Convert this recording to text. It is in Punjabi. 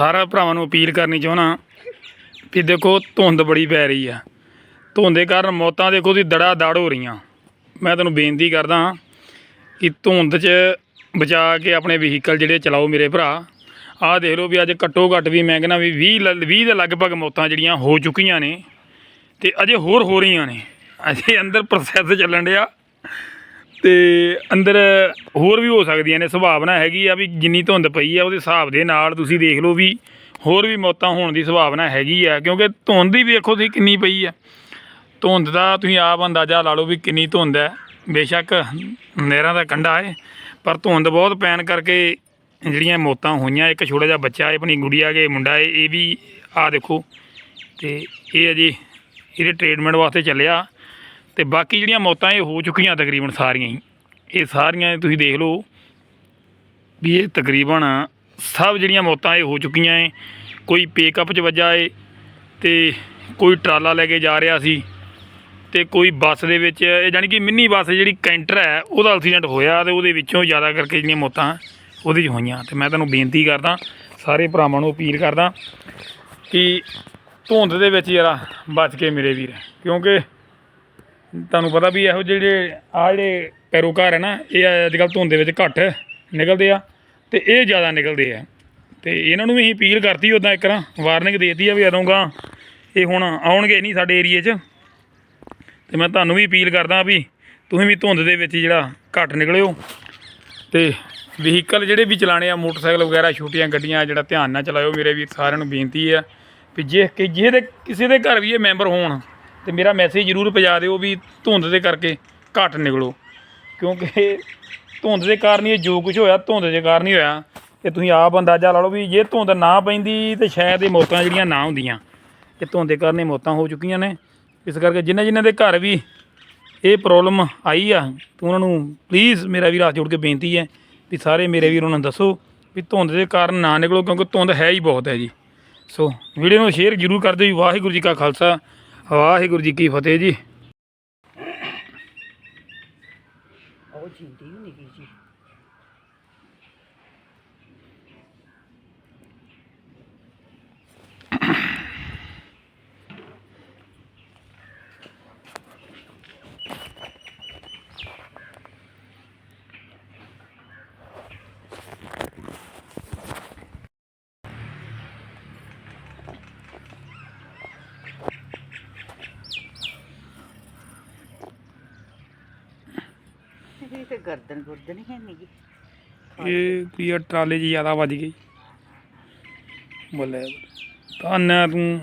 ਸਾਰਾ ਭਰਾਵਾਂ ਨੂੰ ਅਪੀਲ ਕਰਨੀ ਚਾਹੁੰਦਾ ਵੀ ਦੇਖੋ ਧੁੰਦ ਬੜੀ ਪੈ ਰਹੀ ਆ। ਧੁੰਦ ਦੇ ਕਾਰਨ ਮੌਤਾਂ ਦੇਖੋ ਦੀ ਦੜਾ ਦੜ ਹੋ ਰਹੀਆਂ। ਮੈਂ ਤੁਹਾਨੂੰ ਬੇਨਤੀ ਕਰਦਾ ਕਿ ਧੁੰਦ 'ਚ ਬਚਾ ਕੇ ਆਪਣੇ ਵਹੀਕਲ ਜਿਹੜੇ ਚਲਾਓ ਮੇਰੇ ਭਰਾ। ਆਹ ਦੇਖ ਲਓ ਵੀ ਅੱਜ ਘੱਟੋ ਘੱਟ ਵੀ ਮੈਂ ਕਹਿੰਦਾ ਵੀ 20 ਲ- 20 ਦੇ ਲਗਭਗ ਮੌਤਾਂ ਜਿਹੜੀਆਂ ਹੋ ਚੁੱਕੀਆਂ ਨੇ ਤੇ ਅਜੇ ਹੋਰ ਹੋ ਰਹੀਆਂ ਨੇ। ਅਜੇ ਅੰਦਰ ਪ੍ਰੋਸੈਸ ਚੱਲਣ ਡਿਆ। ਤੇ ਅੰਦਰ ਹੋਰ ਵੀ ਹੋ ਸਕਦੀਆਂ ਨੇ ਸੰਭਾਵਨਾ ਹੈਗੀ ਆ ਵੀ ਜਿੰਨੀ ਧੁੰਦ ਪਈ ਆ ਉਹਦੇ ਹਿਸਾਬ ਦੇ ਨਾਲ ਤੁਸੀਂ ਦੇਖ ਲਓ ਵੀ ਹੋਰ ਵੀ ਮੌਤਾਂ ਹੋਣ ਦੀ ਸੰਭਾਵਨਾ ਹੈਗੀ ਆ, ਕਿਉਂਕਿ ਧੁੰਦ ਹੀ ਵੇਖੋ ਤੁਸੀਂ ਕਿੰਨੀ ਪਈ ਆ। ਧੁੰਦ ਦਾ ਤੁਸੀਂ ਆਪ ਅੰਦਾਜ਼ਾ ਲਾ ਲਓ ਵੀ ਕਿੰਨੀ ਧੁੰਦ ਹੈ। ਬੇਸ਼ੱਕ ਨਹਿਰਾਂ ਦਾ ਕੰਢਾ ਹੈ, ਪਰ ਧੁੰਦ ਬਹੁਤ ਪੈਣ ਕਰਕੇ ਜਿਹੜੀਆਂ ਮੌਤਾਂ ਹੋਈਆਂ, ਇੱਕ ਛੋਟਾ ਜਿਹਾ ਬੱਚਾ ਹੈ, ਆਪਣੀ ਗੁੜੀਆ ਕੇ ਮੁੰਡਾ ਹੈ, ਇਹ ਵੀ ਆ ਦੇਖੋ। ਤੇ ਇਹ ਅਜੇ ਇਹਦੇ ਟ੍ਰੀਟਮੈਂਟ ਵਾਸਤੇ ਚੱਲਿਆ। ਤੇ ਬਾਕੀ ਜਿਹੜੀਆਂ ਮੌਤਾਂ ਇਹ ਹੋ ਚੁੱਕੀਆਂ ਤਕਰੀਬਨ ਸਾਰੀਆਂ ਹੀ, ਇਹ ਸਾਰੀਆਂ ਤੁਸੀਂ ਦੇਖ ਲਓ ਵੀ ਇਹ ਤਕਰੀਬਨ ਸਭ ਜਿਹੜੀਆਂ ਮੌਤਾਂ ਇਹ ਹੋ ਚੁੱਕੀਆਂ ਏ ਕੋਈ ਪੇਕਅਪ 'ਚ ਵੱਜਾ ਏ ਤੇ ਕੋਈ ਟਰਾਲਾ ਲੈ ਕੇ ਜਾ ਰਿਹਾ ਸੀ ਤੇ ਕੋਈ ਬੱਸ ਦੇ ਵਿੱਚ, ਇਹ ਜਾਨੀ ਕਿ ਮਿੰਨੀ ਬੱਸ ਜਿਹੜੀ ਕੈਂਟਰ ਹੈ, ਉਹਦਾ ਐਕਸੀਡੈਂਟ ਹੋਇਆ ਤੇ ਉਹਦੇ ਵਿੱਚੋਂ ਜ਼ਿਆਦਾ ਕਰਕੇ ਜਿਹੜੀਆਂ ਮੌਤਾਂ ਉਹਦੇ 'ਚ ਹੋਈਆਂ ਤੇ ਮੈਂ ਤੁਹਾਨੂੰ ਬੇਨਤੀ ਕਰਦਾ, ਸਾਰੇ ਭਰਾਵਾਂ ਨੂੰ ਅਪੀਲ ਕਰਦਾ ਕਿ ਧੁੰਦ ਦੇ ਵਿੱਚ ਜਰਾ ਬਚ ਕੇ ਮੇਰੇ ਵੀਰ, ਕਿਉਂਕਿ ਤੁਹਾਨੂੰ ਪਤਾ ਵੀ ਇਹੋ ਜਿਹੜੇ ਆ ਜਿਹੜੇ ਪੈਰੋਕਾਰ ਹੈ ਨਾ, ਇਹ ਅੱਜ ਕੱਲ੍ਹ ਧੁੰਦ ਦੇ ਵਿੱਚ ਘੱਟ ਨਿਕਲਦੇ ਆ ਤੇ ਇਹ ਜ਼ਿਆਦਾ ਨਿਕਲਦੇ ਆ। ਤੇ ਇਹਨਾਂ ਨੂੰ ਵੀ ਅਸੀਂ ਅਪੀਲ ਕਰਤੀ ਉਦਾਂ ਇੱਕ ਨਾ ਵਾਰਨਿੰਗ ਦੇਤੀ ਆ ਵੀ ਅਦੋਂਗਾ ਇਹ ਹੁਣ ਆਉਣਗੇ ਨਹੀਂ ਸਾਡੇ ਏਰੀਏ 'ਚ। ਤੇ ਮੈਂ ਤੁਹਾਨੂੰ ਵੀ ਅਪੀਲ ਕਰਦਾ ਵੀ ਤੁਸੀਂ ਵੀ ਧੁੰਦ ਦੇ ਵਿੱਚ ਜਿਹੜਾ ਘੱਟ ਨਿਕਲਿਓ। ਤੇ ਵਹੀਕਲ ਜਿਹੜੇ ਵੀ ਚਲਾਣੇ ਆ, ਮੋਟਰਸਾਈਕਲ ਵਗੈਰਾ, ਛੋਟੀਆਂ ਗੱਡੀਆਂ ਜਿਹੜਾ ਧਿਆਨ ਨਾਲ ਚਲਾਇਓ, ਮੇਰੇ ਵੀ ਸਾਰਿਆਂ ਨੂੰ ਬੇਨਤੀ ਆ ਵੀ ਜੇ ਕਿ ਜਿਹਦੇ ਕਿਸੇ ਦੇ ਘਰ ਵੀ ਇਹ ਮੈਂਬਰ ਹੋਣ ਤੇ ਮੇਰਾ ਮੈਸੇਜ ਜ਼ਰੂਰ ਪਹੁੰਚਾ ਦਿਓ ਵੀ ਧੁੰਦ ਦੇ ਕਰਕੇ ਘੱਟ ਨਿਕਲੋ। ਕਿਉਂਕਿ ਧੁੰਦ ਦੇ ਕਾਰਨ ਹੀ ਜੋ ਕੁਝ ਹੋਇਆ, ਧੁੰਦ ਦੇ ਕਾਰਨ ਹੀ ਹੋਇਆ। ਇਹ ਤੁਸੀਂ ਆਪ ਅੰਦਾਜ਼ਾ ਲਾ ਲਓ ਵੀ ਜੇ ਧੁੰਦ ਨਾ ਪੈਂਦੀ ਤੇ ਸ਼ਾਇਦ ਇਹ ਮੌਤਾਂ ਜਿਹੜੀਆਂ ਨਾ ਹੁੰਦੀਆਂ। ਇਹ ਧੁੰਦ ਦੇ ਕਾਰਨ ਇਹ ਮੌਤਾਂ ਹੋ ਚੁੱਕੀਆਂ ਨੇ। ਇਸ ਕਰਕੇ ਜਿਨ੍ਹਾਂ ਜਿਨ੍ਹਾਂ ਦੇ ਘਰ ਵੀ ਇਹ ਪ੍ਰੋਬਲਮ ਆਈ ਆ, ਤੇ ਉਹਨਾਂ ਨੂੰ ਪਲੀਜ਼ ਮੇਰਾ ਵੀ ਹੱਥ ਜੋੜ ਕੇ ਬੇਨਤੀ ਹੈ ਵੀ ਸਾਰੇ ਮੇਰੇ ਵੀਰ ਉਹਨਾਂ ਨੂੰ ਦੱਸੋ ਵੀ ਧੁੰਦ ਦੇ ਕਾਰਨ ਨਾ ਨਿਕਲੋ ਕਿਉਂਕਿ ਧੁੰਦ ਹੈ ਹੀ ਬਹੁਤ ਹੈ ਜੀ। ਸੋ ਵੀਡੀਓ ਨੂੰ ਸ਼ੇਅਰ ਜ਼ਰੂਰ ਕਰ ਦਿਓ ਜੀ। ਵਾਹਿਗੁਰੂ ਜੀ ਕਾ ਖਾਲਸਾ। ਵਾਹਿਗੁਰੂ ਜੀ ਕੀ ਫਤਿਹ ਜੀ। ਉਹ ਜਿੰਦੀ ਹੁੰਦੀ ਗਈ ਜੀ ਤੇ ਗਰਦਨ ਗੁਰਦਨ ਹੀ ਹੈ ਨੀ ਇਹ ਕੀ ਆ, ਟਰਾਲੇ 'ਚ ਜ਼ਿਆਦਾ ਵੱਜ ਗਈ। ਬੱਲੇ ਧੰਨ ਹੈ ਤੂੰ।